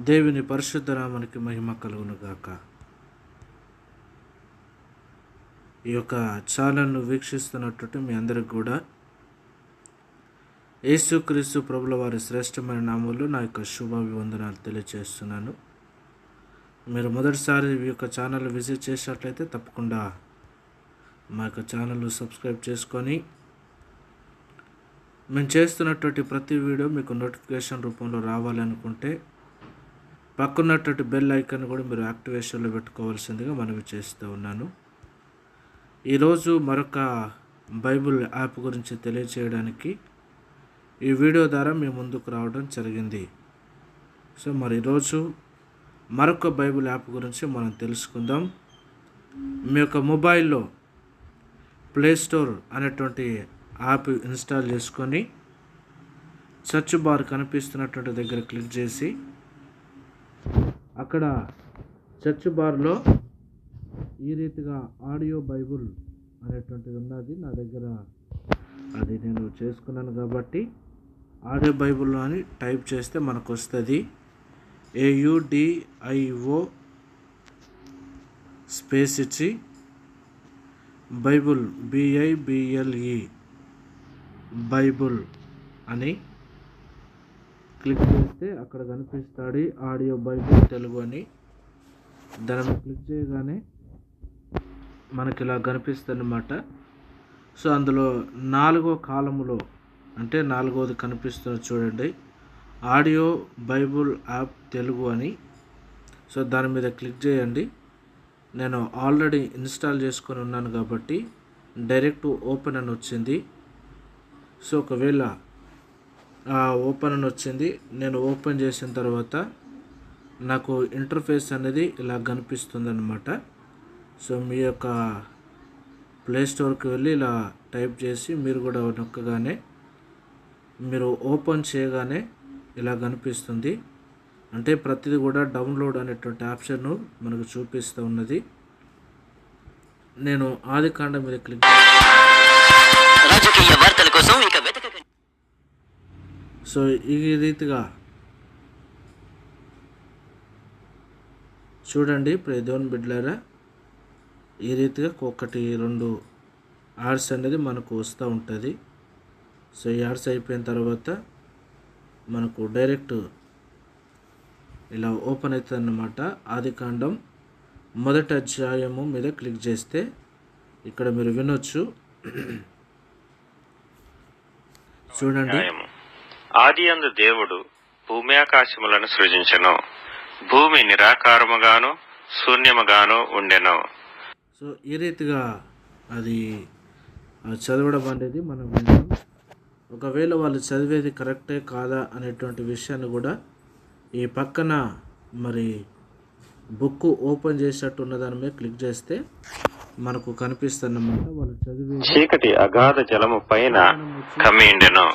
దేవుని పరిశుద్ధ నామానికి మహిమ కలుగును గాక ఈ యొక్క ఛానల్ను వీక్షిస్తున్నట్టు మీ అందరికి కూడా యేసుక్రీస్తు ప్రభుల వారి శ్రేష్టమైన నామంలో నా యొక్క శుభాభివందనాలు తెలియజేస్తున్నాను మీరు మొదటిసారి ఈ యొక్క ఛానల్ విజిట్ చేసినట్లయితే తప్పకుండా మా యొక్క ఛానల్ సబ్స్క్రైబ్ చేసుకొని మేము చేస్తున్నటువంటి ప్రతి వీడియో మీకు నోటిఫికేషన్ రూపంలో రావాలనుకుంటే పక్కన్నటువంటి బెల్ ఐకాన్ కూడా మీరు యాక్టివేషన్లో పెట్టుకోవాల్సిందిగా మనవి చేస్తూ ఉన్నాను. ఈరోజు మరొక బైబిల్ యాప్ గురించి తెలియచేయడానికి ఈ వీడియో ద్వారా మీ ముందుకు రావడం జరిగింది. సో మరి ఈరోజు మరొక బైబిల్ యాప్ గురించి మనం తెలుసుకుందాం. మీ యొక్క మొబైల్లో ప్లే స్టోర్ అనేటువంటి యాప్ ఇన్స్టాల్ చేసుకొని సర్చ్ బార్ కనిపిస్తున్నటువంటి దగ్గర క్లిక్ చేసి అక్కడ చర్చ్ బార్లో ఈ రీతిగా ఆడియో బైబుల్ అనేటువంటిది ఉన్నది. నా దగ్గర అది నేను చేసుకున్నాను కాబట్టి ఆడియో బైబుల్లో అని టైప్ చేస్తే మనకు వస్తుంది A U D I O space ఇచ్చి Bible B I B L E Bible అని క్లిక్ చేస్తే అక్కడ కనిపిస్తాడు ఆడియో బైబుల్ తెలుగు అని. దాని మీద క్లిక్ చేయగానే మనకి ఇలా కనిపిస్తుంది సో అందులో నాలుగో కాలములో అంటే నాలుగోది కనిపిస్తుంది చూడండి ఆడియో బైబుల్ యాప్ తెలుగు అని. సో దాని మీద క్లిక్ చేయండి. నేను ఆల్రెడీ ఇన్స్టాల్ చేసుకొని ఉన్నాను కాబట్టి డైరెక్ట్ ఓపెన్ అని వచ్చింది. సో ఒకవేళ ఓపెన్ అని వచ్చింది. నేను ఓపెన్ చేసిన తర్వాత నాకు ఇంటర్ఫేస్ అనేది ఇలా కనిపిస్తుంది అనమాట సో మీ యొక్క ప్లేస్టోర్కి వెళ్ళి ఇలా టైప్ చేసి మీరు కూడా నొక్కగానే మీరు ఓపెన్ చేయగానే ఇలా కనిపిస్తుంది. అంటే ప్రతిదీ కూడా డౌన్లోడ్ అనేటువంటి ఆప్షన్ను మనకు చూపిస్తూ ఉన్నది. నేను ఆది కాండం మీద క్లిక్ రాజకీయ వార్తల కోసం ఇక సో ఈ రీతిగా చూడండి ప్రే దేవుని బిడ్డలారా ఈ రీతిగా ఒకటి రెండు యాడ్స్ అనేది మనకు వస్తూ ఉంటుంది. సో ఈ యాడ్స్ అయిపోయిన తర్వాత మనకు డైరెక్ట్ ఇలా ఓపెన్ అవుతుంది అన్నమాట ఆది కాండం మొదటి అధ్యాయము మీద క్లిక్ చేస్తే ఇక్కడ మీరు వినొచ్చు. చూడండి. ఆది అందు దేవుడు భూమి ఆకాశములను సృజించెను. భూమి నిరాకారముగాను శూన్యముగాను ఉండెను. సో ఈ రీతిగా అది చదవడం అనేది మనం ఒకవేళ వాళ్ళు చదివేది కరెక్టే కాదా అనేటువంటి విషయాన్ని కూడా ఈ పక్కన మరి బుక్ ఓపెన్ చేసినట్టు ఉన్న దాని మీద క్లిక్ చేస్తే మనకు కనిపిస్తున్నమాట వాళ్ళు చదివేది. చీకటి అగాధ జలము పైన కమ్మిండెను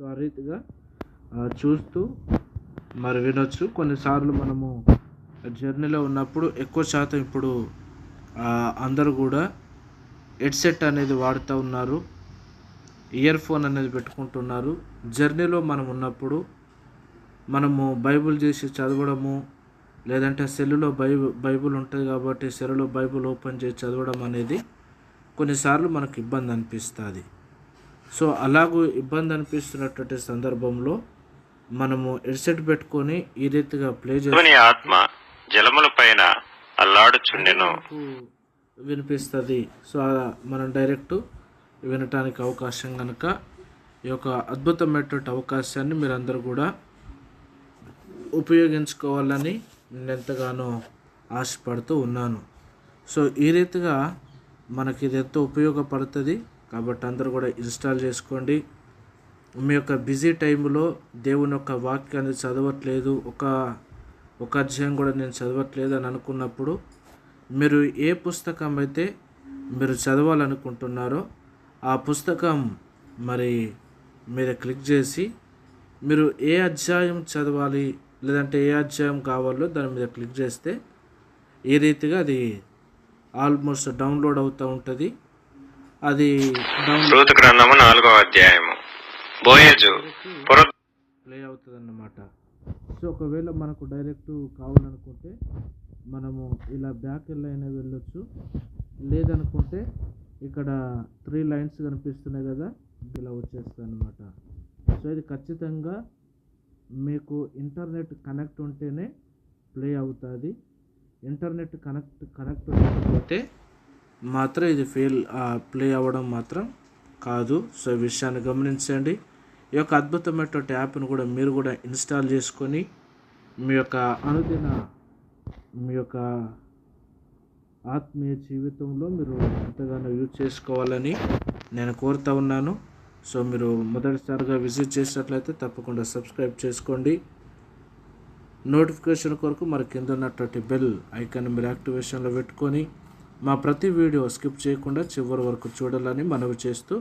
సో ఆ రీతిగా చూస్తూ మరి వినొచ్చు. కొన్నిసార్లు మనము జర్నీలో ఉన్నప్పుడు ఎక్కువ శాతం ఇప్పుడు అందరూ కూడా హెడ్సెట్ అనేది వాడుతూ ఉన్నారు. ఇయర్ ఫోన్ అనేది పెట్టుకుంటున్నారు. జర్నీలో మనం ఉన్నప్పుడు మనము బైబిల్ చేసి చదవడము లేదంటే సెల్లులో బైబు బైబిల్ ఉంటుంది కాబట్టి సెల్లులో బైబిల్ ఓపెన్ చేసి చదవడం అనేది కొన్నిసార్లు మనకు ఇబ్బంది అనిపిస్తుంది. సో అలాగూ ఇబ్బంది అనిపిస్తున్నటువంటి సందర్భంలో మనము హెడ్సెట్ పెట్టుకొని ఈ రీతిగా ప్లే దేవుని ఆత్మ జలముల పైన అల్లాడుచుండెను వినిపిస్తుంది. సో మనం డైరెక్ట్ వినటానికి అవకాశం కనుక ఈ యొక్క అద్భుతమైనటువంటి అవకాశాన్ని మీరందరూ కూడా ఉపయోగించుకోవాలని నేను ఎంతగానో ఆశపడుతూ ఉన్నాను. సో ఈ రీతిగా మనకి ఇది ఎంతో ఉపయోగపడుతుంది. కాబట్టి అందరూ కూడా ఇన్స్టాల్ చేసుకోండి. మీ యొక్క బిజీ టైంలో దేవుని యొక్క వాక్యాన్ని చదవట్లేదు ఒక ఒక అధ్యాయం కూడా నేను చదవట్లేదు అని అనుకున్నప్పుడు మీరు ఏ పుస్తకం అయితే మీరు చదవాలనుకుంటున్నారో ఆ పుస్తకం మరి మీద క్లిక్ చేసి మీరు ఏ అధ్యాయం చదవాలి లేదంటే ఏ అధ్యాయం కావాలో దాని మీద క్లిక్ చేస్తే ఈ రీతిగా అది ఆల్మోస్ట్ డౌన్లోడ్ అవుతూ ఉంటుంది. అది డౌన్లోడ్ రూతు గ్రంథము నాలుగో అధ్యాయము. బోయేజు ప్లే అవుతుంది అన్నమాట సో ఒకవేళ మనకు డైరెక్ట్ కావాలనుకుంటే మనము ఇలా బ్యాక్ వెళ్ళైనా వెళ్ళొచ్చు. లేదనుకుంటే ఇక్కడ త్రీ లైన్స్ కనిపిస్తున్నాయి కదా ఇలా వచ్చేస్తాయి అనమాట సో ఇది ఖచ్చితంగా మీకు ఇంటర్నెట్ కనెక్ట్ ఉంటేనే ప్లే అవుతుంది. ఇంటర్నెట్ కనెక్ట్ కనెక్ట్ లేకపోతే మాత్రం ఇది ఫెయిల్ ప్లే అవ్వడం మాత్రం కాదు. సో ఈ విషయాన్ని గమనించండి. ఈ యొక్క అద్భుతమైనటువంటి యాప్ను కూడా మీరు కూడా ఇన్స్టాల్ చేసుకొని మీ యొక్క అనుదిన మీ యొక్క ఆత్మీయ జీవితంలో మీరు ఎంతగానో యూజ్ చేసుకోవాలని నేను కోరుతా ఉన్నాను. సో మీరు మొదటిసారిగా విజిట్ చేసినట్లయితే తప్పకుండా సబ్స్క్రైబ్ చేసుకోండి. నోటిఫికేషన్ కొరకు మరి కింద ఉన్నటువంటి బెల్ ఐకాన్ మీరు యాక్టివేషన్లో పెట్టుకొని మా ప్రతి వీడియో స్కిప్ చేయకుండా చివరి వరకు చూడాలని మనవి చేస్తూ